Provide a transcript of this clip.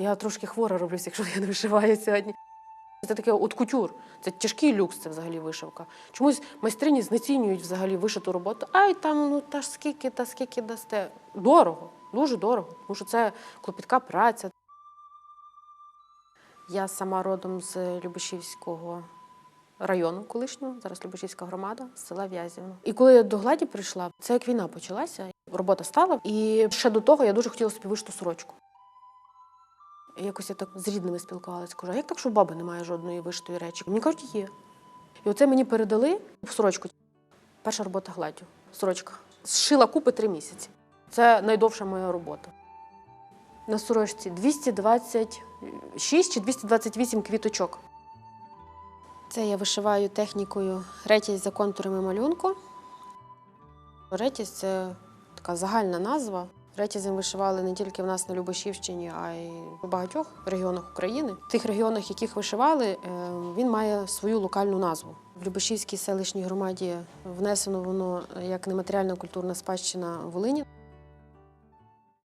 Я трошки хвора роблюся, якщо я не вишиваю сьогодні. Це таке от кутюр. Це тяжкий люкс, це взагалі вишивка. Чомусь майстрині знецінюють взагалі вишиту роботу. Ай, там ну та ж скільки, та скільки дасте. Дорого, дуже дорого, тому що це клопітка праця. Я сама родом з Любешівського району колишнього, зараз Любешівська громада, з села В'язівно. І коли я до гладі прийшла, це як війна почалася. Робота стала, і ще до того я дуже хотіла собі вишиту сорочку. Якось я так з рідними спілкувалася. Кажу, а як так, що баби немає жодної вишитої речі? Мені кажуть, є. І оце мені передали сорочку. Перша робота гладдю. Сорочка. Зшила купи три місяці. Це найдовша моя робота. На сорочці 226 чи 228 квіточок. Це я вишиваю технікою ретязь за контурами малюнку. Ретязь це така загальна назва. Ретязем вишивали не тільки в нас на Любошівщині, а й у багатьох регіонах України. В тих регіонах, яких вишивали, е, він має свою локальну назву. В Любошівській селищній громаді внесено воно як нематеріальна культурна спадщина Волині.